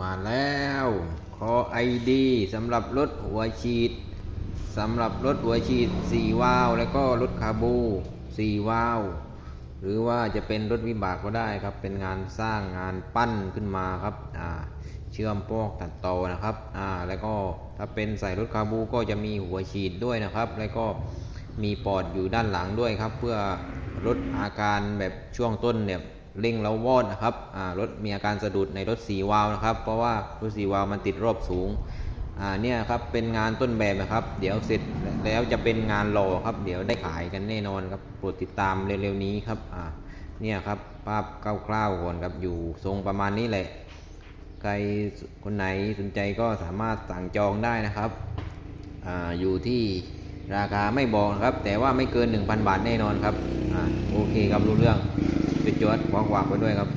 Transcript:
มาแล้วคอไอดีสำหรับรถหัวฉีดสำหรับรถหัวฉีด 4 วาล์วแล้วก็รถคาบู 4 วาล์วหรือว่าจะเป็นรถวิบากก็ได้ครับ เป็นงานสร้างงานปั้นขึ้นมาครับอ่าเชื่อมป้งตัดต่อนะครับอ่าแล้วก็ถ้าเป็นใส่รถคาบูก็จะมีหัวฉีดด้วยนะครับ แล้วก็มีปอดอยู่ด้านหลังด้วยครับ เพื่อลดอาการแบบช่วงต้นเนี่ย เร่งแล้ววอดนะครับรถมีอาการสะดุดในรถสีวาล์วนะครับ เพราะว่ารถสีวาล์วมันติดรอบสูงเนี่ยครับเป็นงานต้นแบบนะครับ เดี๋ยวเสร็จแล้วจะเป็นงานหล่อครับ เดี๋ยวได้ขายกันแน่นอนครับโปรดติดตามเร็วๆนี้ครับเนี่ยครับภาพคร่าวๆก่อนครับอยู่ทรงประมาณนี้แหละ ใครคนไหนสนใจก็สามารถสั่งจองได้นะครับออยู่ที่ราคาไม่บอกนะครับ แต่ว่าไม่เกิน 1,000 บาทแน่นอนครับอโอเคครับรู้เรื่อง ไปจวดขวางๆไปด้วยครับ